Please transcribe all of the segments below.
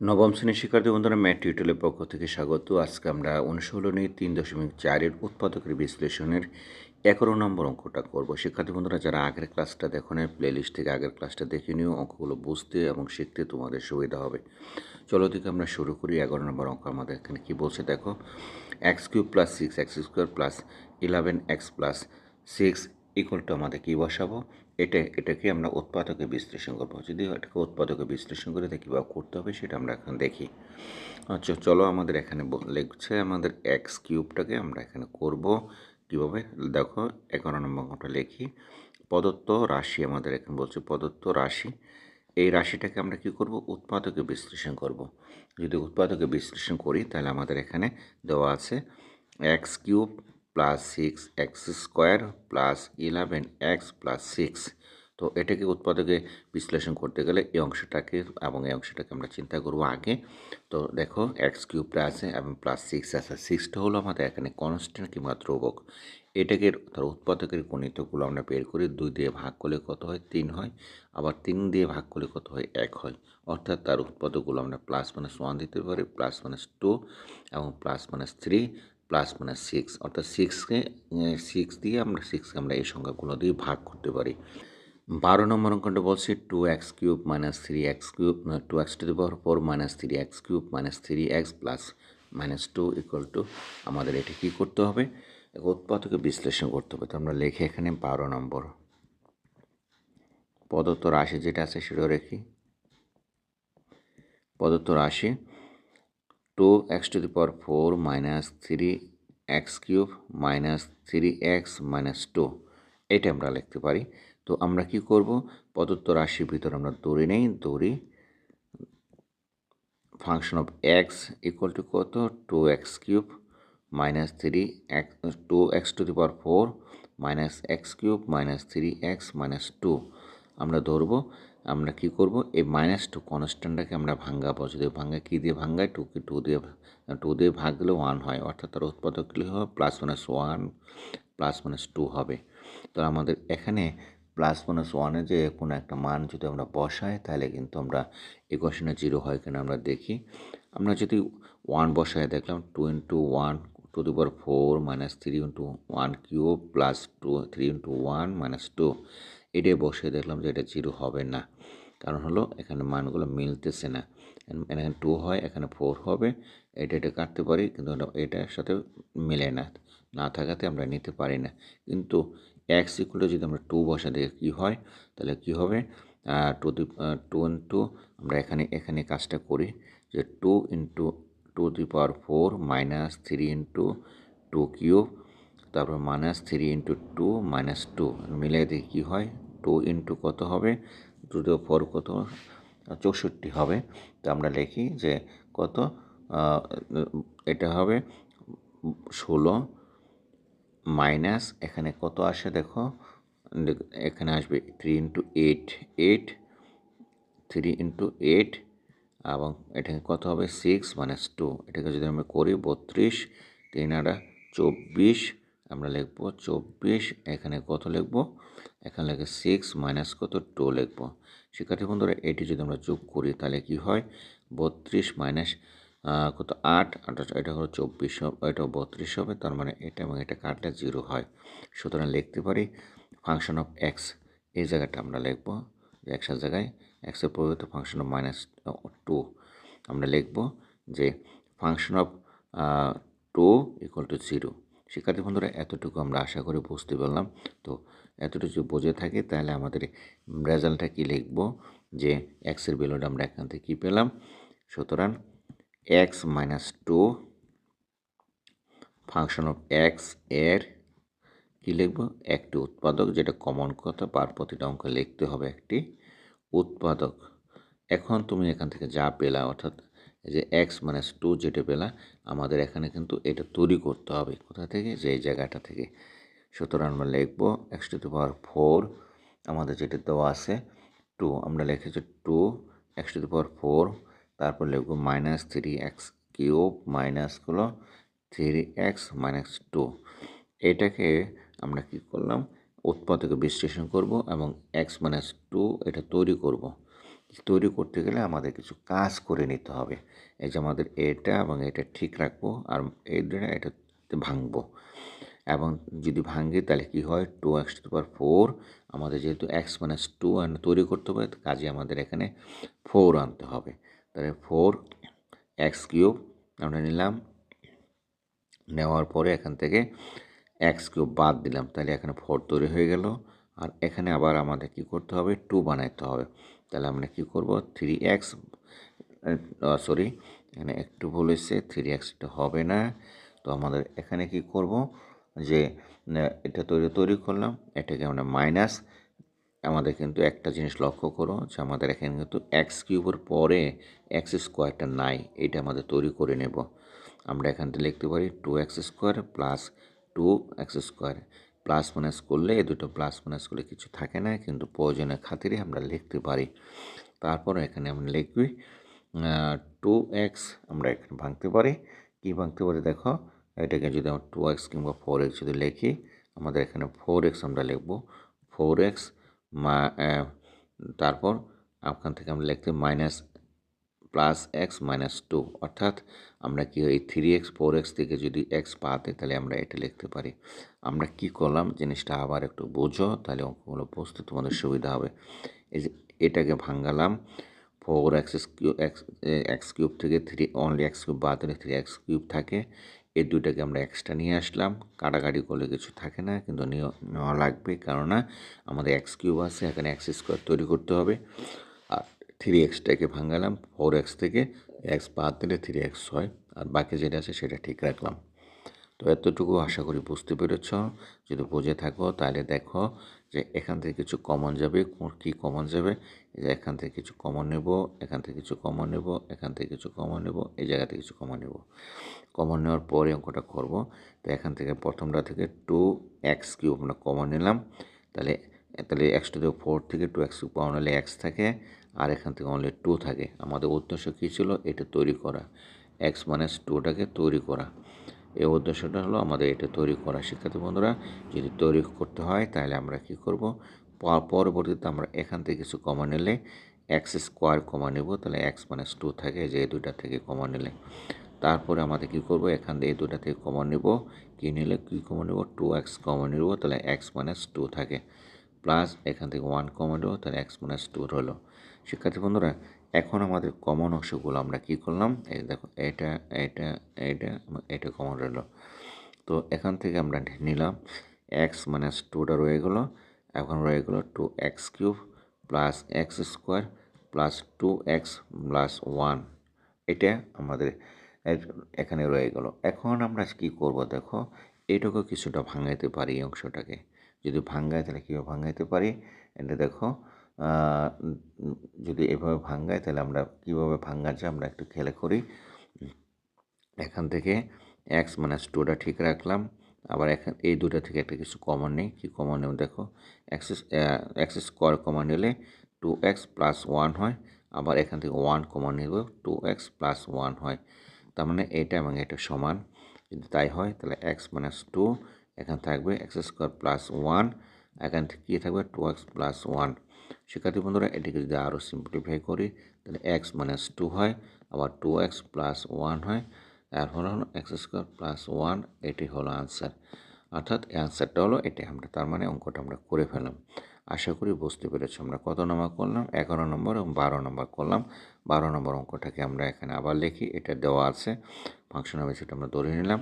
নবম শ্রেণির শিক্ষার্থী বন্ধুরা ম্যাট টিউটোরিয়ালের পক্ষ থেকে স্বাগত। আজকে আমরা অনুশীলনী তিন দশমিক চারের উৎপাদকের বিশ্লেষণের এগারো নম্বর অঙ্কটা করব। শিক্ষার্থী বন্ধুরা, যারা আগের ক্লাসটা দেখো না প্লে লিস্ট থেকে আগের ক্লাসটা দেখে নিও। অঙ্কগুলো বুঝতে এবং শিখতে তোমাদের সুবিধা হবে। চলো দিকে আমরা শুরু করি। এগারো নম্বর অঙ্ক আমাদের এখানে কী বলছে দেখো? X cube plus six x square plus eleven x plus six equal to আমাদের কী বসাবো? এটা, এটাকে আমরা উৎপাদকে বিশ্লেষণ করব। যদি এটাকে উৎপাদকে বিশ্লেষণ করে দেখি কীভাবে করতে হবে, সেটা আমরা এখন দেখি। আচ্ছা চলো আমাদের এখানে লিখছে আমাদের এক্স কিউবটাকে আমরা এখানে করব। কীভাবে? দেখো, এগারো নম্বর অঙ্কটা লিখি। প্রদত্ত রাশি আমাদের এখানে বলছে প্রদত্ত রাশি। এই রাশিটাকে আমরা কি করব? উৎপাদকে বিশ্লেষণ করব। যদি উৎপাদকে বিশ্লেষণ করি, তাহলে আমাদের এখানে দেওয়া আছে x cube plus six x square plus eleven x plus six তো এটাকে উৎপাদকে বিশ্লেষণ করতে গেলে এই অংশটাকে এবং এই অংশটাকে আমরা চিন্তা করব আগে। তো দেখো এক্স কিউবটা আছে এবং প্লাস সিক্স আছে। সিক্সটা হলো আমাদের এখানে কনস্ট্যান্ট কিংবা ধ্রুবক। এটাকে তার উৎপাদকের গণিতগুলো আমরা বের করি। দুই দিয়ে ভাগ করলে কত হয়? তিন হয়। আবার তিন দিয়ে ভাগ করলে কত হয়? এক হয়। অর্থাৎ তার উৎপাদকগুলো আমরা প্লাস মাইনাস ওয়ান দিতে পারি প্লাস মাইনাস টু এবং plus minus three plus minus six অর্থাৎ সিক্সকে সিক্স দিয়ে আমরা সিক্সকে আমরা এই সংখ্যাগুলো দিয়ে ভাগ করতে পারি। বারো নম্বর অঙ্কটা বলছে two x cube minus three x cube two x to the power four minus three x cube minus three x plus minus two equal to আমাদের এটা কী করতে হবে? উৎপাদকে বিশ্লেষণ করতে হবে। তো আমরা লিখে এখানে বারো নম্বর। প্রদত্ত রাশি যেটা আছে সেটাও রেখি প্রদত্ত রাশি two x to the power four minus three x cube minus three x minus two এটা আমরা লিখতে পারি। তো আমরা কি করব? প্রদত্ত রাশির ভিতর আমরা দৌড়ি নেই। দৌড়ি function of x equal to কত? Two x cube minus three x two x to the power four minus x cube minus three x minus two আমরা ধরবো আমরা কি করব? এই মাইনাস টু কনস্ট্যান্টটাকে আমরা ভাঙ্গাবো যদি ভাঙ্গা কী দিয়ে ভাঙ্গায় টু কি টু দিয়ে টু দিয়ে ভাগ দিলে ওয়ান হয়। অর্থাৎ তার উৎপাদক কী হবে? Plus minus one plus minus two হবে। তো আমাদের এখানে প্লাস মাইনাস ওয়ানে যে কোনো একটা মান যদি আমরা বসাই, তাহলে কিন্তু আমরা ইকুয়েশনে জিরো হয় কিনা আমরা দেখি। আমরা যদি ওয়ান বসাই, দেখলাম two into one to the power four minus three into one cube plus two three into one minus two এটাই বসিয়ে দেখলাম যে এটা জিরো হবে না। কারণ হলো এখানে মানগুলো মিলতেছে না। এখানে টু হয়, এখানে ফোর হবে। এটা এটা কাটতে পারি, কিন্তু এটা- এটার সাথে মেলে না। না থাকাতে আমরা নিতে পারি না। কিন্তু এক্স ইকুয়াল যদি আমরা টু বসা দিয়ে কী হয়, তাহলে কী হবে? টু দি টু ইন্টু আমরা এখানে এখানে কাজটা করি যে two into two the power four minus three into two cube তারপর minus three into two minus two মিলে দেখি কী হয়? টু ইন্টু কত হবে? টু দি ফোর কত? চৌষট্টি হবে। তো আমরা লিখি যে কত? এটা হবে ষোলো মাইনাস এখানে কত আসে দেখো? এখানে আসবে three into eight eight three into eight এবং এটাকে কত হবে? সিক্স মাইনাস টু এটাকে যদি আমরা করি বত্রিশ, তিন আটা চব্বিশ আমরা লিখব চব্বিশ, এখানে কত লিখব? এখানে লিখে সিক্স মাইনাস কত? টু লিখব। শিক্ষার্থী বন্ধুরা, এটি যদি আমরা যোগ করি, তাহলে কি হয়? বত্রিশ মাইনাস কত? আট। আট এটা হলো চব্বিশ এটা বত্রিশ হবে, তার মানে এটা এবং এটা কাটলে জিরো হয়। সুতরাং লিখতে পারি ফাংশন অফ এক্স এই জায়গাটা আমরা লিখব এক্সের জায়গায় এক্সের পরিবর্তে ফাংশন অফ মাইনাস টু আমরা লিখব যে function of two equal to zero শিক্ষার্থী বন্ধুরা, এতটুকু আমরা আশা করি বুঝতে পারলাম। তো এতটুকু বুঝে থাকি, তাহলে আমাদের রেজাল্টটা কী লিখব? যে এক্সের ভ্যালুটা আমরা এখান থেকে কী পেলাম? সুতরাং x minus two function of এক্সের কী লিখব? একটি উৎপাদক, যেটা কমন কথা পার প্রতিটা অঙ্ক লিখতে হবে একটি উৎপাদক। এখন তুমি এখান থেকে যা পেলা, অর্থাৎ যে এক্স মাইনাস টু যেটা পেলা আমাদের এখানে কিন্তু এটা তৈরি করতে হবে। কোথা থেকে? যে জায়গাটা থেকে। সুতরাং আমরা লিখব x to the power four আমাদের যেটা দেওয়া আছে টু আমরা লিখেছি two x to the power four তারপর লিখব মাইনাস থ্রি এক্স কিউব মাইনাসগুলো থ্রি এক্স মাইনাস টু এটাকে আমরা কি করলাম? উৎপাদকে বিশ্লেষণ করব এবং এক্স মাইনাস টু এটা তৈরি করব। তৈরি করতে গেলে আমাদের কিছু কাজ করে নিতে হবে। এই যে আমাদের এটা এবং এটা ঠিক রাখব আর এটা এটা ভাঙবো। এবং যদি ভাঙে তাহলে কি হয়? Two x two power four আমাদের যেহেতু এক্স মাইনাস টু তৈরি করতে হবে, কাজে আমাদের এখানে ফোর আনতে হবে। তাহলে ফোর এক্স কিউব আমরা নিলাম। নেওয়ার পরে এখান থেকে এক্স কিউব বাদ দিলাম। তাহলে এখানে ফোর তৈরি হয়ে গেল। আর এখানে আবার আমাদের কি করতে হবে? টু বানাইতে হবে। তাহলে আমরা কি করব? থ্রি এক্স সরি এখানে একটু ভুল হয়েছে থ্রি এক্সটা হবে না। তো আমাদের এখানে কি করব? যে এটা তৈরি তৈরি করলাম, এটাকে আমরা মাইনাস আমাদের কিন্তু একটা জিনিস লক্ষ্য করো যে আমাদের এখানে কিন্তু এক্স কিউবের পরে এক্স স্কোয়ারটা নাই, এটা আমাদের তৈরি করে নেব। আমরা এখান থেকে লিখতে পারি two x square plus two x square plus minus করলে এই দুটো প্লাস মাইনাস করলে কিছু থাকে না, কিন্তু প্রয়োজনের খাতিরে আমরা লিখতে পারি। তারপর এখানে আমরা লিখবি টু এক্স আমরা এখানে ভাঙতে পারি। কী ভাঙতে পারি দেখো, এটাকে যদি আমরা টু এক্স কিংবা ফোর এক্স যদি লিখি, আমাদের এখানে ফোর এক্স আমরা লিখব। ফোর এক্স মা তারপর ওখান থেকে আমরা লিখতে minus plus x minus two অর্থাৎ আমরা কি এই থ্রি এক্স ফোর এক্স থেকে যদি এক্স পাতে তাহলে আমরা এটা লিখতে পারি। আমরা কি করলাম? জিনিসটা আবার একটু বোঝো, তাহলে অঙ্কগুলো বুঝতে তোমাদের সুবিধা হবে। এই যে এটাকে ভাঙ্গালাম four x x x cube থেকে থ্রি অনলি এক্স কিউব বাদ দিলে থ্রি এক্স কিউব থাকে। এই দুইটাকে আমরা এক্সট্রা নিয়ে আসলাম। কাটাকাটি করলে কিছু থাকে না, কিন্তু নেওয়া লাগবে, কেননা আমাদের এক্স কিউব আছে, এখানে এক্স স্কোয়ার তৈরি করতে হবে। থ্রি এক্সটাকে ভাঙালাম ফোর এক্স থেকে এক্স বাদ দিলে থ্রি এক্স হয়, আর বাকি যেটা আছে সেটা ঠিক রাখলাম। তো এতটুকু আশা করি বুঝতে পেরেছ। যদি বুঝে থাকো, তাহলে দেখো যে এখান থেকে কিছু কমন যাবে কী কমন যাবে। এই যে এখান থেকে কিছু কমন নেব, এখান থেকে কিছু কমন নেব, এখান থেকে কিছু কমন নেব, এই জায়গা থেকে কিছু কমন নেব। কমন নেওয়ার পরে অঙ্কটা করব। তো এখান থেকে প্রথমটা থেকে টু এক্স কিউব আমরা কমন নিলাম। তাহলে তাহলে এক্স টু ফোর থেকে টু এক্স কিউব পাওয়া হলে এক্স থাকে। আর এখান থেকে অনলি টু থাকে। আমাদের উদ্দেশ্য কী ছিল? এটা তৈরি করা। এক্স মাইনাস টুটাকে তৈরি করা। এই উদ্দেশ্যটা হলো আমাদের এটা তৈরি করা। শিক্ষার্থী বন্ধুরা, যদি তৈরি করতে হয়, তাহলে আমরা কি করব? পরবর্তীতে আমরা এখান থেকে কিছু কমা নিলে এক্স স্কোয়ার কমা নেব। তাহলে এক্স মাইনাস টু থাকে, যে দুইটা থেকে কমা নিলে। তারপরে আমাদের কী করব? এখান থেকে এই দুটা থেকে কমন নেব। কী নিলে? কী কমন নেব? টু এক্স কমন নেব। তাহলে এক্স মাইনাস টু থাকে। প্লাস এখান থেকে ওয়ান কমন নেব। তাহলে এক্স মাইনাস টু হলো শিক্ষার্থী বন্ধুরা, এখন আমাদের কমন অংশগুলো আমরা কি করলাম? এই দেখো, এটা এটা এটা এটা কমন রইল। তো এখান থেকে আমরা নিলাম এক্স মাইনাস টুটা রয়ে গেলো। এখন রয়ে গেলো two x cube plus x square plus two x plus one এটা আমাদের এখানে রয়ে গেল। এখন আমরা কি করব দেখো, এটুকু কিছুটা ভাঙাইতে পারি এই অংশটাকে। যদি ভাঙ্গায় তাহলে কীভাবে ভাঙাইতে পারি? এটা দেখো যদি এভাবে ভাঙ্গায়, তাহলে আমরা কীভাবে ভাঙ্গা যায় আমরা একটু খেলে করি। এখান থেকে এক্স মাইনাস টুটা ঠিক রাখলাম। আবার এখান, এই দুটা থেকে একটা কিছু কমন নেই। কী কমন নেই? দেখো এক্স এক্স স্কোয়ার কমন নিলে টু এক্স প্লাস ওয়ান হয়। আবার এখান থেকে ওয়ান কমন নেব টু এক্স প্লাস ওয়ান হয়। তার মানে এটা এবং এটা সমান। যদি তাই হয়, তাহলে এক্স মাইনাস টু এখানে থাকবে এক্স স্কোয়ার প্লাস ওয়ান এখান থেকে কী থাকবে? টু এক্স প্লাস ওয়ান শিক্ষার্থী বন্ধুরা, এটিকে যদি আরও সিম্পলিফাই করি, তাহলে এক্স মাইনাস টু হয়, আবার টু এক্স প্লাস ওয়ান হয় এরপর হলো এক্স স্কোয়ার প্লাস ওয়ান এটি হলো আনসার অর্থাৎ অ্যান্সারটা হলো এটি আমরা, তার মানে অঙ্কটা আমরা করে ফেলাম আশা করি বুঝতে পেরেছি, আমরা কত নম্বর করলাম? এগারো নম্বর এবং বারো নম্বর করলাম। বারো নম্বর অঙ্কটাকে আমরা এখানে আবার লিখি, এটা দেওয়া আছে। ফাংশন হবে সেটা আমরা ধরে নিলাম।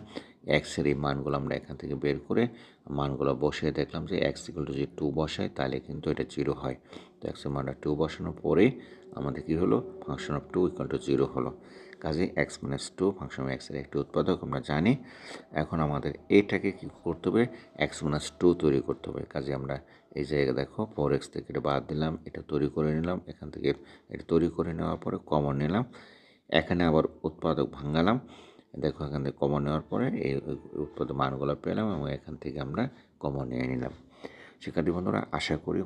এক্সের এই মানগুলো আমরা এখান থেকে বের করে মানগুলো বসিয়ে দেখলাম যে এক্স ইকুয়াল টু যদি টু বসায়, তাহলে কিন্তু এটা জিরো হয়। তো এক্সের মানটা টু বসানোর পরেই আমাদের কী হলো? Function of two equal to zero হলো। কাজে x minus two function of এক্সের একটি উৎপাদক আমরা জানি। এখন আমাদের এটাকে কী করতে হবে? এক্স মাইনাস টু তৈরি করতে হবে। কাজে আমরা এই জায়গা দেখো ফোর এক্স থেকে এটা বাদ দিলাম, এটা তৈরি করে নিলাম, এখান থেকে এটা তৈরি করে নেওয়ার পরে কমন নিলাম। এখানে আবার উৎপাদক ভাঙালাম। দেখো এখান থেকে কমন নেওয়ার পরে এই উৎপাদ মানগুলো পেলাম এবং এখান থেকে আমরা কমন নিয়ে নিলাম। শিক্ষার্থী বন্ধুরা, আশা করি